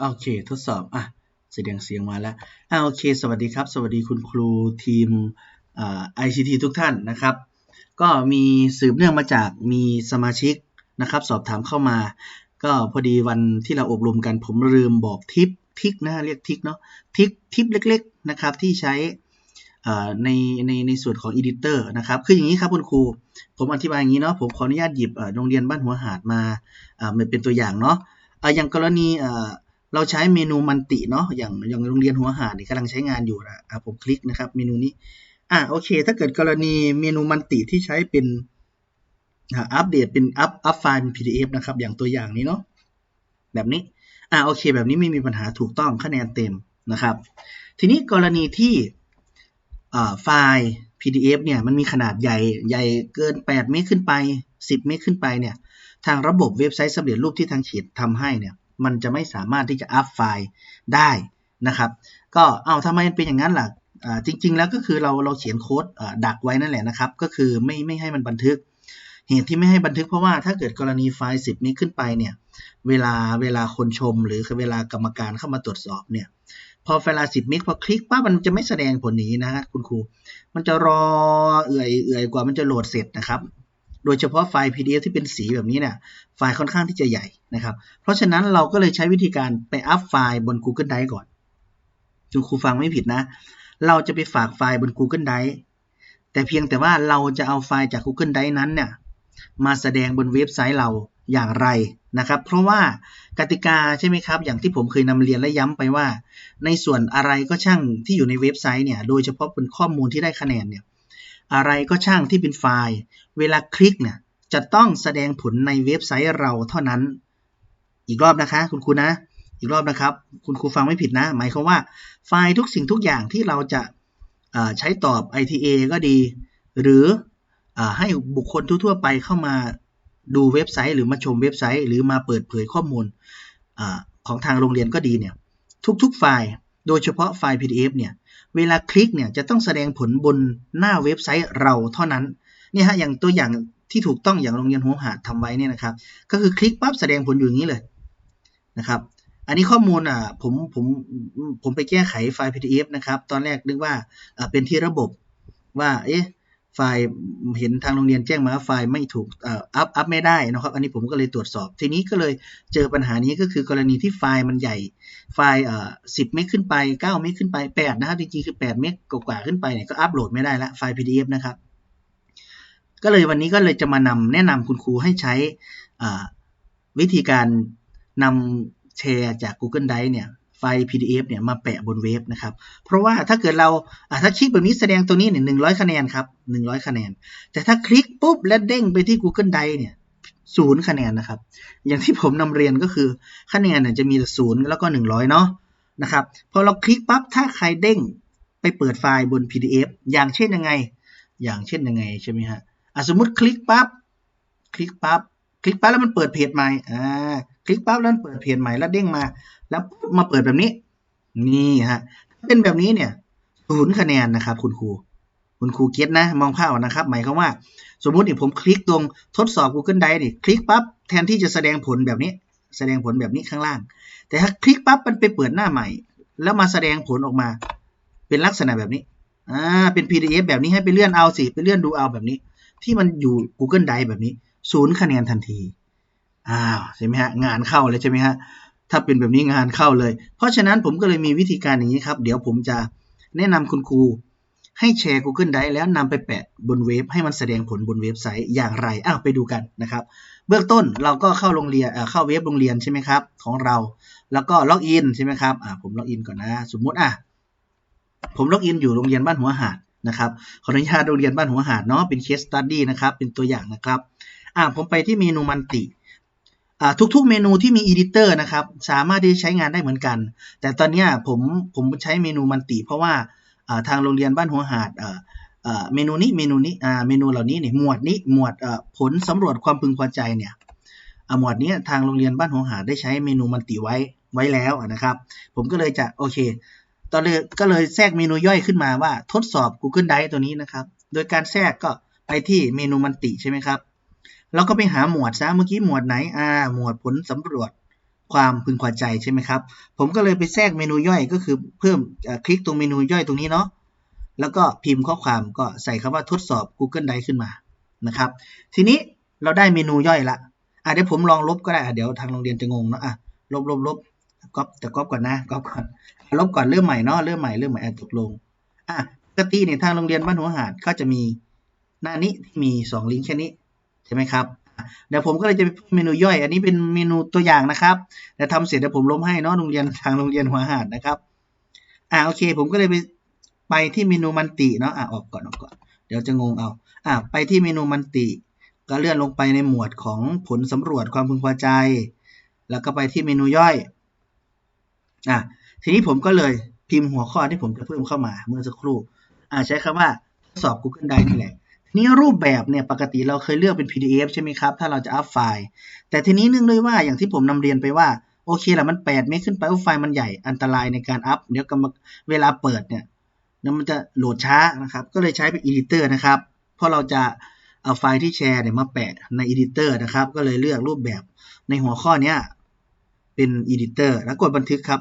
โอเค ทดสอบอะแสดงเสียงมาแล้วอ่าโอเค สวัสดีครับ สวัสดีคุณครูทีมไอ่า ICT ทุกท่านนะครับ ก็มีสืบเนื่องมาจากมีสมาชิกนะครับ สอบถามเข้ามา ก็พอดีวันที่เราอบรมกันผมลืมบอกทิปทิกนะเรียกทิกเนาะทิปทิปเล็ก ๆนะครับ ที่ใช้ในในในส่วนของ Editor นะครับคืออย่างนี้ครับคุณครู ผมอธิบายอย่างนี้เนาะผมขออนุญาตหยิบโรงเรียนบ้านหัวหาดมาเป็นตัวอย่างเนาะอย่างกรณี เราใช้เมนูมันติเนาะอย่างอย่างโรงเรียนหัวหาดนี่กำลังใช้งานอยู่นะอะผมคลิกนะครับเมนูนี้อะโอเค ถ้าเกิดกรณีเมนูมันติที่ใช้เป็นอัปเดตเป็นอัพอัพไฟล์เป็น PDF นะครับ อย่างตัวอย่างนี้เนาะแบบนี้อะโอเค แบบนี้ไม่มีปัญหาถูกต้องคะแนนเต็มนะครับ ทีนี้กรณีที่ไฟล์ PDF เนี่ยมันมีขนาดใหญ่ใหญ่เกิน 8 เมตรขึ้นไป 10 เมตรขึ้นไปเนี่ยทางระบบเว็บไซต์สำเร็จรูปที่ทางเขียนทำให้เนี่ย มันจะไม่สามารถที่จะอัพไฟล์ได้นะครับ ก็เอาทำไมเป็นอย่างนั้นล่ะจริง ๆ แล้วก็คือเราเราเขียนโค้ดดักไว้นั่นแหละนะครับ ก็คือไม่ไม่ให้มันบันทึก เหตุที่ไม่ให้บันทึกเพราะว่าถ้าเกิดกรณีไฟล์ 10 นี้ขึ้นไปเนี่ย เวลาเวลาคนชมหรือเวลากรรมการเข้ามาตรวจสอบเนี่ย พอเวลา 10 มิกพอคลิกปั๊บมันจะไม่แสดงผลนี้นะฮะคุณครู มันจะรอเอื่อยเอื่อยกว่ามันจะโหลดเสร็จนะครับ โดยเฉพาะไฟล์ PDF ที่เป็นสีแบบนี้เนี่ยไฟล์ค่อนข้างที่จะใหญ่นะครับ เพราะฉะนั้นเราก็เลยใช้วิธีการไปอัพไฟล์บน Google Drive ก่อนคุณครูฟังไม่ผิดนะ เราจะไปฝากไฟล์บน Google Drive แต่เพียงแต่ว่าเราจะเอาไฟล์จาก Google Drive นั้นเนี่ยมาแสดงบนเว็บไซต์เราอย่างไรนะครับ เพราะว่ากติกาใช่ไหมครับ อย่างที่ผมเคยนำเรียนและย้ำไปว่า ในส่วนอะไรก็ช่างที่อยู่ในเว็บไซต์เนี่ย โดยเฉพาะเป็นข้อมูลที่ได้คะแนนเนี่ย อะไรก็ช่างที่เป็นไฟล์ เวลาคลิกเนี่ยจะต้องแสดงผลในเว็บไซต์เราเท่านั้น อีกรอบนะคะคุณครูนะ อีกรอบนะครับ คุณครูฟังไม่ผิดนะ หมายความว่าไฟล์ทุกสิ่งทุกอย่างที่เราจะใช้ตอบ ITA ก็ดี หรืออให้บุคคลทั่วไปเข้ามาดูเว็บไซต์ หรือมาชมเว็บไซต์ หรือมาเปิดเผยข้อมูลอของทางโรงเรียนก็ดีเนี่ยทุกๆไฟล์ โดยเฉพาะไฟล์ PDF เนี่ย เวลาคลิกเนี่ยจะต้องแสดงผลบนหน้าเว็บไซต์เราเท่านั้นเนี่ยฮะอย่างตัวอย่างที่ถูกต้องอย่างโรงเรียนหัวหาดทำไว้เนี่ยนะครับ ก็คือคลิกปั๊บแสดงผลอยู่อย่างนี้เลยนะครับอันนี้ข้อมูลอะผมผมผมไปแก้ไขไฟล์ PDF นะครับ ตอนแรกนึกว่าเป็นที่ระบบว่าเอ๊ะ ไฟล์เห็นทางโรงเรียนแจ้งมาว่าไฟล์ไม่ถูกอัพอัพไม่ได้นะครับ อันนี้ผมก็เลยตรวจสอบ ทีนี้ก็เลยเจอปัญหานี้ก็คือกรณีที่ไฟล์มันใหญ่ ไฟล์เอ่อสิบเมกขึ้นไปเก้าเมกขึ้นไปแปดนะครับ จริงๆ คือแปดเมกกว่าขึ้นไปเนี่ยก็อัพโหลดไม่ได้ละไฟล์ PDF นะครับ ก็เลยวันนี้ก็เลยจะมานำแนะนำคุณครูให้ใช้วิธีการนำแชร์จาก Google Drive เนี่ย ไฟล์ PDF เนี่ยมาแปะบนเว็บนะครับ เพราะว่าถ้าเกิดเราถ้าคลิกแบบนี้แสดงตัวนี้เนี่ยหนึ่งร้อยคะแนนครับหนึ่งร้อยคะแนน แต่ถ้าคลิกปุ๊บและเด้งไปที่ Google Drive เนี่ยศูนย์คะแนนนะครับ อย่างที่ผมนำเรียนก็คือคะแนนเนี่ยจะมีศูนย์แล้วก็หนึ่งร้อยเนาะนะครับพอเราคลิกปั๊บถ้าใครเด้งไปเปิดไฟล์บน PDF อย่างเช่นยังไง อย่างเช่นยังไงใช่ไหมฮะสมมติคลิกปั๊บคลิกปั๊บคลิกปั๊บแล้วมันเปิดเพจใหม่อ่าคลิกปั๊บแล้วเปิดเพจใหม่แล้วเด้งมา แล้วมาเปิดแบบนี้ นี่ฮะ เป็นแบบนี้เนี่ยศูนย์คะแนนนะครับ คุณครู คุณครูเก็ตนะ มองภาพนะครับ หมายความว่า สมมุตินี่ผมคลิกตรงทดสอบ Google Drive นี่ คลิกปั๊บแทนที่จะแสดงผลแบบนี้ แสดงผลแบบนี้ข้างล่าง แต่ถ้าคลิกปั๊บมันไปเปิดหน้าใหม่ แล้วมาแสดงผลออกมา เป็นลักษณะแบบนี้อ่าเป็น PDF แบบนี้ให้ไปเลื่อนเอาสิไปเลื่อนดูเอาแบบนี้ ที่มันอยู่ Google Drive แบบนี้ศูนย์คะแนนทันทีอ้าวใช่ไหมฮะงานเข้าเลยใช่ไหมฮะ ถ้าเป็นแบบนี้งานเข้าเลย เพราะฉะนั้นผมก็เลยมีวิธีการอย่างนี้ครับ เดี๋ยวผมจะแนะนำคุณครูให้แชร์ Google Drive แล้วนำไปแปะบนเว็บให้มันแสดงผลบนเว็บไซต์อย่างไรอ้าวไปดูกันนะครับ เบื้องต้นเราก็เข้าโรงเรียนเข้าเว็บโรงเรียนใช่ไหมครับ ของเรา แล้วก็ล็อกอินใช่ไหมครับอ่าผมล็อกอินก่อนนะ สมมุติอะผมล็อกอินอยู่โรงเรียนบ้านหัวหาดนะครับขออนุญาตโรงเรียนบ้านหัวหาดเนาะเป็นเคสตัดดี้นะครับเป็นตัวอย่างนะครับอ่าผมไปที่เมนูมันติ ทุกๆเมนูที่มีอีดิเตอร์นะครับ สามารถที่จะใช้งานได้เหมือนกัน แต่ตอนนี้ผมผมใช้เมนูมันติเพราะว่าทางโรงเรียนบ้านหัวหาดเมนูนี้เมนูนี้เมนูเหล่านี้เนี่ยหมวดนี้หมวดผลสำรวจความพึงพอใจเนี่ยหมวดนี้ทางโรงเรียนบ้านหัวหาดได้ใช้เมนูมันติไว้ไว้แล้วนะครับ ผมก็เลยจะโอเคตอนเลยก็เลยแทรกเมนูย่อยขึ้นมาว่าทดสอบ Google Drive ตัวนี้นะครับ โดยการแทรกก็ไปที่เมนูมันติใช่ไหมครับ เราก็ไปหาหมวดซะเมื่อกี้หมวดไหนอ่าหมวดผลสำรวจความพึงพอใจใช่ไหมครับ ผมก็เลยไปแทรกเมนูย่อยก็คือเพิ่มคลิกตรงเมนูย่อยตรงนี้เนาะแล้วก็พิมพ์ข้อความก็ใส่คำว่าทดสอบ Google Drive ขึ้นมานะครับ ทีนี้เราได้เมนูย่อยละอะเดี๋ยวผมลองลบก็ได้เดี๋ยวทางโรงเรียนจะงงเนาะอะลบลบลบก๊อปแต่ก๊อปก่อนนะก๊อปก่อนลบก่อนเริ่มใหม่เนาะเริ่มใหม่เริ่มใหม่ตกลงอะปกติเนี่ยทางโรงเรียนบ้านหัวหาดก็จะมีหน้านี้ที่มี 2 ลิงก์แค่นี้ ใช่ไหมครับเดี๋ยวผมก็เลยจะเมนูย่อย อันนี้เป็นเมนูตัวอย่างนะครับเดี๋ยวทำเสร็จเดี๋ยวผมลบให้เนาะโรงเรียนทางโรงเรียนหัวหาดนะครับอ่าโอเค ผมก็เลยไปไปที่เมนูมันติเนาะอะออกก่อนออกก่อน เดี๋ยวจะงงเอาอะไปที่เมนูมันติ ก็เลื่อนลงไปในหมวดของผลสำรวจความพึงพอใจ แล้วก็ไปที่เมนูย่อยอะทีนี้ผมก็เลยพิมพ์หัวข้อที่ผมจะเพิ่มเข้ามาเมื่อสักครู่อ่าใช้คำว่าสอบ Google Drive นี่แหละ นี้รูปแบบเนี่ยปกติเราเคยเลือกเป็น PDF ใช่ไหมครับ ถ้าเราจะอัพไฟล์ แต่ทีนี้เนื่องด้วยว่าอย่างที่ผมนำเรียนไปว่าโอเคแหละมัน8เมกขึ้นไปไฟล์มันใหญ่อันตรายในการอัพเดี๋ยวกเวลาเปิดเนี่ยมันจะโหลดช้านะครับ ก็เลยใช้เป็น Editor นะครับเพราะเราจะเอาไฟล์ที่แชร์เนี่ยมาแปะใน Editor นะครับ ก็เลยเลือกรูปแบบในหัวข้อนี้เป็น Editor แล้วกดบันทึกครับ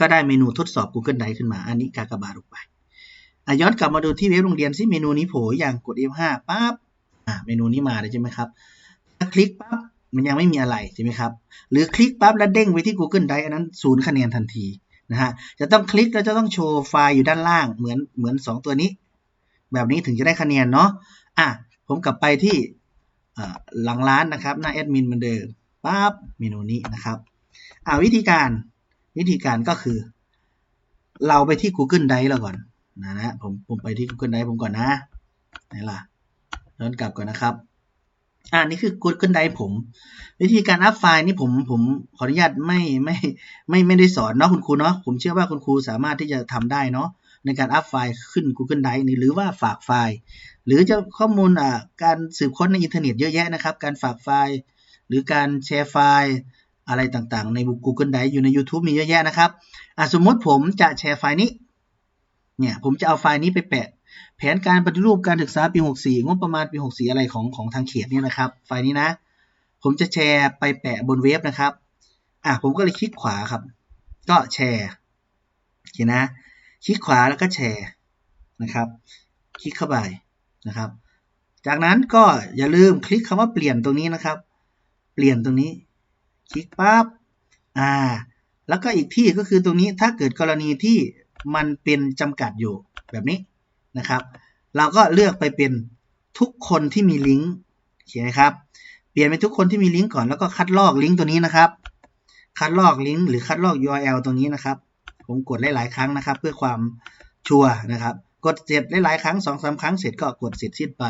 ก็ได้เมนูทดสอบ Google Drive ขึ้นมา อันนี้กากบาทลงไป ย้อนกลับมาดูที่เว็บโรงเรียนซิเมนูนี้โผล่อย่างกด F5 ปั๊บอ่าเมนูนี้มาเลยใช่ไหมครับถ้าคลิกปั๊บมันยังไม่มีอะไรใช่ไหมครับ หรือคลิกปั๊บแล้วเด้งไปที่ Google Drive อันนั้นศูนย์คะแนนทันทีนะฮะจะต้องคลิกแล้วจะต้องโชว์ไฟล์อยู่ด้านล่างเหมือนเหมือน 2 ตัวนี้ แบบนี้ถึงจะได้คะแนนเนาะอะผมกลับไปที่หลังร้านนะครับหน้าแอดมินเหมือนเดิมปั๊บเมนูนี้นะครับอ่าวิธีการวิธีการก็คือ เราไปที่ Google Drive แล้วก่อน นะนะผมผมไปที่ Google Drive ผมก่อนนะไหนล่ะย้อนกลับก่อนนะครับอ่านี่คือ Google Drive ผม วิธีการอัพไฟล์นี่ผมผมขออนุญาตไม่ไม่ไม่ไม่ได้สอนเนาะคุณครูเนาะผมเชื่อว่าคุณครูสามารถที่จะทำได้เนาะในการอัพไฟล์ขึ้น Google Drive นี่หรือว่าฝากไฟล์ หรือจะข้อมูลอ่าการสืบค้นในอินเทอร์เน็ตเยอะแยะนะครับ การฝากไฟล์ หรือการแชร์ไฟล์อะไรต่างๆ ใน Google Drive อยู่ใน YouTube มีเยอะแยะนะครับอ่าสมมติผมจะแชร์ไฟล์นี้ เนี่ยผมจะเอาไฟล์นี้ไปแปะ แผนการปฏิรูปการศึกษาปี 64 งบประมาณปี 64 อะไรของของทางเขตเนี่ยนะครับ ไฟล์นี้นะ ผมจะแชร์ไปแปะบนเว็บนะครับ อะผมก็เลยคลิกขวาครับ ก็แชร์โอเคนะ คลิกขวาแล้วก็แชร์นะครับ คลิกเข้าไปนะครับ จากนั้นก็อย่าลืมคลิกคำว่าเปลี่ยนตรงนี้นะครับ เปลี่ยนตรงนี้ คลิกปั๊บ อ่า แล้วก็อีกที่ก็คือตรงนี้ถ้าเกิดกรณีที่ มันเป็นจำกัดอยู่แบบนี้นะครับ เราก็เลือกไปเป็นทุกคนที่มีลิงก์เขียนนะครับ เปลี่ยนเป็นทุกคนที่มีลิงก์ก่อนแล้วก็คัดลอกลิงก์ตัวนี้นะครับ คัดลอกลิงก์หรือคัดลอก URL ตรงนี้นะครับ ผมกดหลายๆครั้งนะครับ เพื่อความชัวร์นะครับ กดเสร็จหลายๆครั้งสองสาครั้งเสร็จก็กดเสร็จสิ้นไป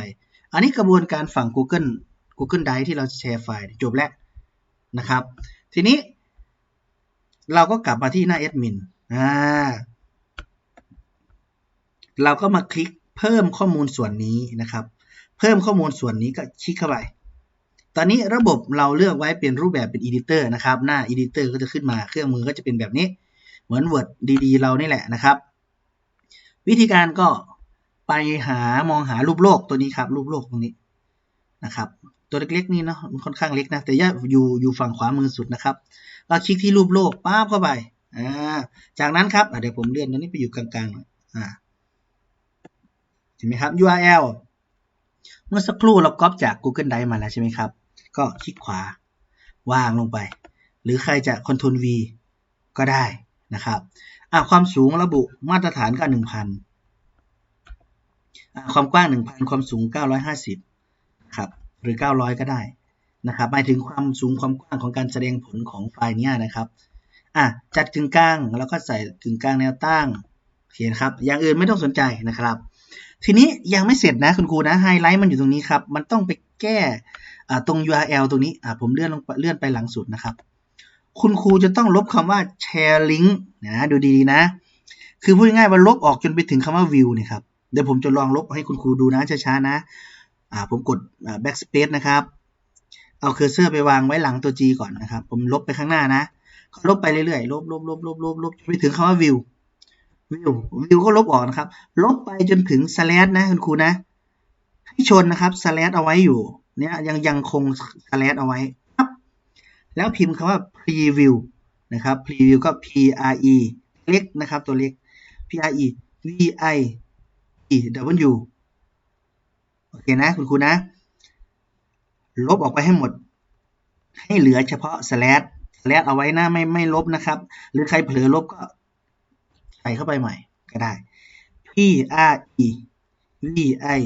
อันนี้กระบวนการฝั่ง Google Google Drive ที่เราแชร์ไฟล์จบแล้วนะครับ ทีนี้เราก็กลับมาที่หน้าแอดมินอ่า เราก็มาคลิกเพิ่มข้อมูลส่วนนี้นะครับ เพิ่มข้อมูลส่วนนี้ก็คลิกเข้าไป ตอนนี้ระบบเราเลือกไว้เป็นรูปแบบเป็น Editor นะครับ หน้า Editor ก็จะขึ้นมาเครื่องมือก็จะเป็นแบบนี้ เหมือน Word ดีๆ เรานี่แหละนะครับ วิธีการก็ไปหามองหารูปโลกตัวนี้ครับ รูปโลกตรงนี้นะครับ ตัวเล็กๆนี่เนาะมันค่อนข้างเล็กนะ แต่ย่าอยู่อยู่ฝั่งขวามือสุดนะครับเราคลิกที่รูปโลกป้าบเข้าไปอ่าจากนั้นครับเดี๋ยวผมเลื่อนตัวนี้ไปอยู่กลางๆหน่อยอ่า เห็นไหมครับ URL เมื่อสักครู่เราก๊อปจาก Google Drive มาแล้วใช่ไหมครับ ก็คลิกขวาวางลงไป หรือใครจะ Ctrl V ก็ได้นะครับความสูงระบุมาตรฐานก็1,000 ความกว้าง 1,000 ความสูง 950 ครับ หรือ 900 ก็ได้นะครับ หมายถึงความสูงความกว้างของการแสดงผลของไฟล์นี้นะครับอะจัดกึ่งกลางแล้วก็ใส่กึ่งกลางแนวตั้งเขียนครับ อย่างอื่นไม่ต้องสนใจนะครับ ทีนี้ยังไม่เสร็จนะคุณครูนะไฮไลท์มันอยู่ตรงนี้ครับ มันต้องไปแก้ตรง URL ตรงนี้ผมเลื่อนลงเลื่อนไปหลังสุดนะครับ คุณครูจะต้องลบคำว่า share link นะดูดีๆนะ คือพูดง่ายๆว่าลบออกจนไปถึงคำว่า view นี่ครับเดี๋ยวผมจะลองลบให้คุณครูดูนะช้าๆนะผมกด backspace นะครับ เอาเคอร์เซอร์ไปวางไว้หลังตัว G ก่อนนะครับ ผมลบไปข้างหน้านะ ลบไปเรื่อยๆ ลบลบลบลบลบลบไปถึงคำว่า view วิววิวก็ลบออกนะครับ ลบไปจนถึงสแลดนะคุณครูนะ ให้ชนนะครับสแลดเอาไว้อยู่ เนี่ยยังยังคงสแลดเอาไว้ครับ แล้วพิมพ์คำว่า preview นะครับ preview ก็ p r e เล็กนะครับ ตัวเล็ก p r e v i e w โอเคนะคุณครูนะ ลบออกไปให้หมด ให้เหลือเฉพาะ slash slash เอาไว้นะไม่ไม่ลบนะครับ หรือใครเผลอลบก็ ส่เข้าไปใหม่ก็ได้ p r e v i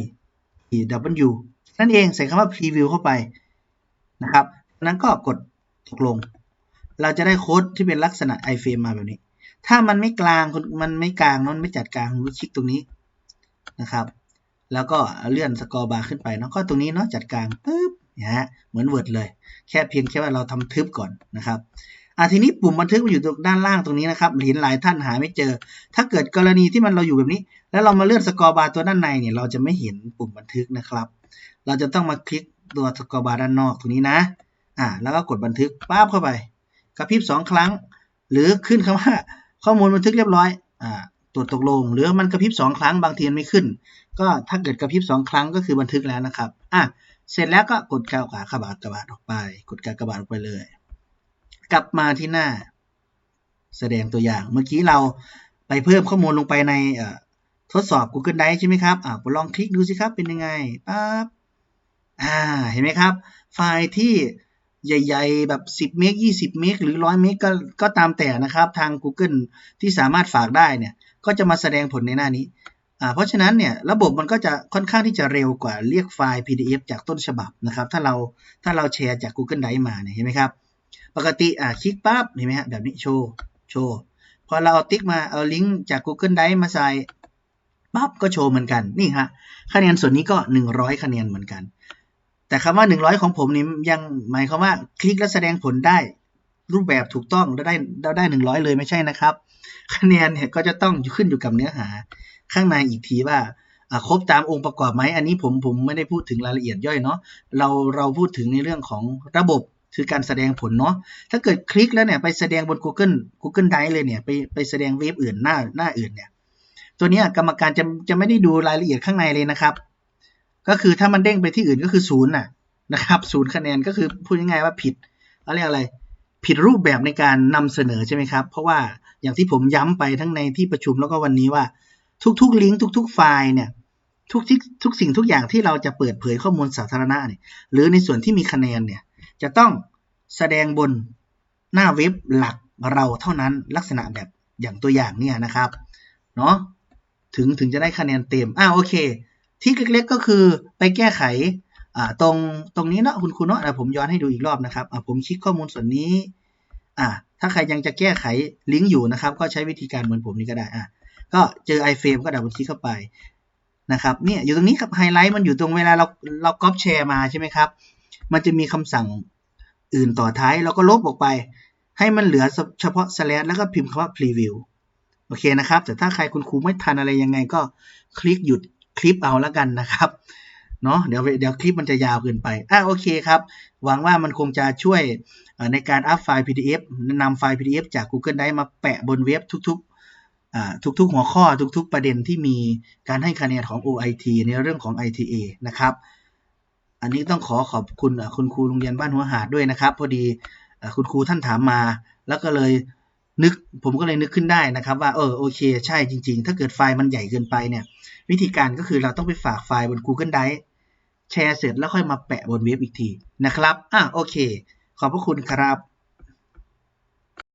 e w นั่นเองใส่คำว่า preview เข้าไปนะครับนั้นก็กดตกลง เราจะได้โค้ดที่เป็นลักษณะ iframe มาแบบนี้ ถ้ามันไม่กลางมันไม่กลางมันไม่จัดกลางคุณคลิกตรงนี้นะครับ แล้วก็เลื่อนสกอร์บาร์ขึ้นไปเนาะก็ตรงนี้เนาะจัดกลางปึ๊บนะฮะเหมือน Word เลย แค่เพียงแค่ว่าเราทำทึบก่อนนะครับ อะทีนี้ปุ่มบันทึกมันอยู่ตรงด้านล่างตรงนี้นะครับเห็นหลายท่านหาไม่เจอ ถ้าเกิดกรณีที่มันเราอยู่แบบนี้ แล้วเรามาเลื่อนสกอร์บาร์ตัวด้านในเนี่ยเราจะไม่เห็นปุ่มบันทึกนะครับ เราจะต้องมาคลิกตัวสกอร์บาร์ด้านนอกตรงนี้นะอ่าแล้วก็กดบันทึกปั๊บเข้าไปกระพริบสองครั้ง หรือขึ้นคำว่าข้อมูลบันทึกเรียบร้อยอ่าตรวจตกลง หรือมันกระพริบสองครั้งบางทีมันไม่ขึ้น ก็ถ้าเกิดกระพริบสองครั้งก็คือบันทึกแล้วนะครับอะเสร็จแล้วก็กดกากากบาดกระบาดออกไป กดกากบาดออกไปเลย กลับมาที่หน้า แสดงตัวอย่าง เมื่อกี้เราไปเพิ่มข้อมูลลงไปในทดสอบ Google Drive ใช่ไหมครับอ่าลองคลิกดูสิครับเป็นยังไงปั๊บอ่าเห็นไหมครับ ไฟล์ที่ใหญ่ๆ แบบ 10 เมก 20 เมก หรือ 100 เมกก็ก็ตามแต่นะครับ ทาง Google ที่สามารถฝากได้เนี่ย ก็จะมาแสดงผลในหน้านี้ อ่า เพราะฉะนั้นเนี่ย ระบบมันก็จะค่อนข้างที่จะเร็วกว่าเรียกไฟล์ PDF จากต้นฉบับนะครับ ถ้าเราถ้าเราแชร์จาก Google Drive มาเนี่ย เห็นไหมครับ ปกติอ่าคลิกปั๊บเห็นไหมฮะแบบนี้โชว์โชว์พอเราเอาติ๊กมาเอาลิงก์จาก Google Drive มาใส่ปั๊บก็โชว์เหมือนกันนี่ฮะคะแนนส่วนนี้ก็ 100 คะแนนเหมือนกัน แต่คำว่า 100 ของผมนี่ยังหมายความว่าคลิกแล้วแสดงผลได้ รูปแบบถูกต้องแล้วได้เราได้ 100 เลยไม่ใช่นะครับ คะแนนเนี่ยก็จะต้องขึ้นอยู่กับเนื้อหา ข้างในอีกทีว่าครบตามองค์ประกอบไหมอันนี้ผมผมไม่ได้พูดถึงรายละเอียดย่อยเนาะเราเราพูดถึงในเรื่องของระบบ คือการแสดงผลเนาะ ถ้าเกิดคลิกแล้วเนี่ยไปแสดงบน Google Google Drive เลยเนี่ยไปไปแสดงเว็บอื่นหน้าหน้าอื่นเนี่ย ตัวนี้กรรมการจะจะไม่ได้ดูรายละเอียดข้างในเลยนะครับ ก็คือถ้ามันเด้งไปที่อื่นก็คือศูนย์น่ะนะครับศูนย์คะแนนก็คือพูดง่ายๆว่าผิดเขาเรียกอะไร ผิดรูปแบบในการนำเสนอใช่ไหมครับ เพราะว่าอย่างที่ผมย้ำไปทั้งในที่ประชุมแล้วก็วันนี้ว่า ทุกๆ ลิงก์ทุก ๆ ไฟล์เนี่ยทุกทุกสิ่งทุกอย่างที่เราจะเปิดเผยข้อมูลสาธารณะเนี่ยหรือในส่วนที่มีคะแนนเนี่ย จะต้องแสดงบนหน้าเว็บหลักเราเท่านั้นลักษณะแบบอย่างตัวอย่างเนี่ยนะครับเนาะถึงถึงจะได้คะแนนเต็มอ่าโอเค ที่เล็กๆก็คือไปแก้ไขอ่าตรงตรงนี้เนาะคุณครูเนาะผมย้อนให้ดูอีกรอบนะครับอ่าผมคลิกข้อมูลส่วนนี้อ่าถ้าใครยังจะแก้ไขลิงก์อยู่นะครับ ก็ใช้วิธีการเหมือนผมนี่ก็ได้อ่าก็เจอ iframe ก็ดับเบิลคลิกเข้าไปนะครับเนี่ยอยู่ตรงนี้ครับไฮไลท์มันอยู่ตรงเวลาเราเราก๊อปแชร์มาใช่ไหมครับ มันจะมีคำสั่งอื่นต่อท้ายเราก็ลบออกไป ให้มันเหลือเฉพาะ slash แล้วก็พิมพ์คำว่า preview โอเคนะครับ แต่ถ้าใครคุณครูไม่ทันอะไรยังไงก็คลิกหยุดคลิปเอาแล้วกันนะครับเนาะเดี๋ยวเดี๋ยวคลิปมันจะยาวเกินไปอะโอเคครับ หวังว่ามันคงจะช่วยในการอัพไฟล์ PDF นำไฟล์ PDF จาก Google Drive มาแปะบนเว็บทุกๆทุกๆหัวข้อทุกๆประเด็นที่มีการให้คะแนนของ OIT ในเรื่องของ ITA นะครับ อันนี้ต้องขอขอบคุณคุณครูโรงเรียนบ้านหัวหาดด้วยนะครับ พอดีคุณครูท่านถามมา แล้วก็เลยนึกผมก็เลยนึกขึ้นได้นะครับ ว่าเออโอเค ใช่จริง ๆ ถ้าเกิดไฟล์มันใหญ่เกินไปเนี่ย วิธีการก็คือเราต้องไปฝากไฟล์บน Google Drive แชร์เสร็จแล้วค่อยมาแปะบนเว็บอีกทีนะครับอะโอเค ขอบพระคุณครับ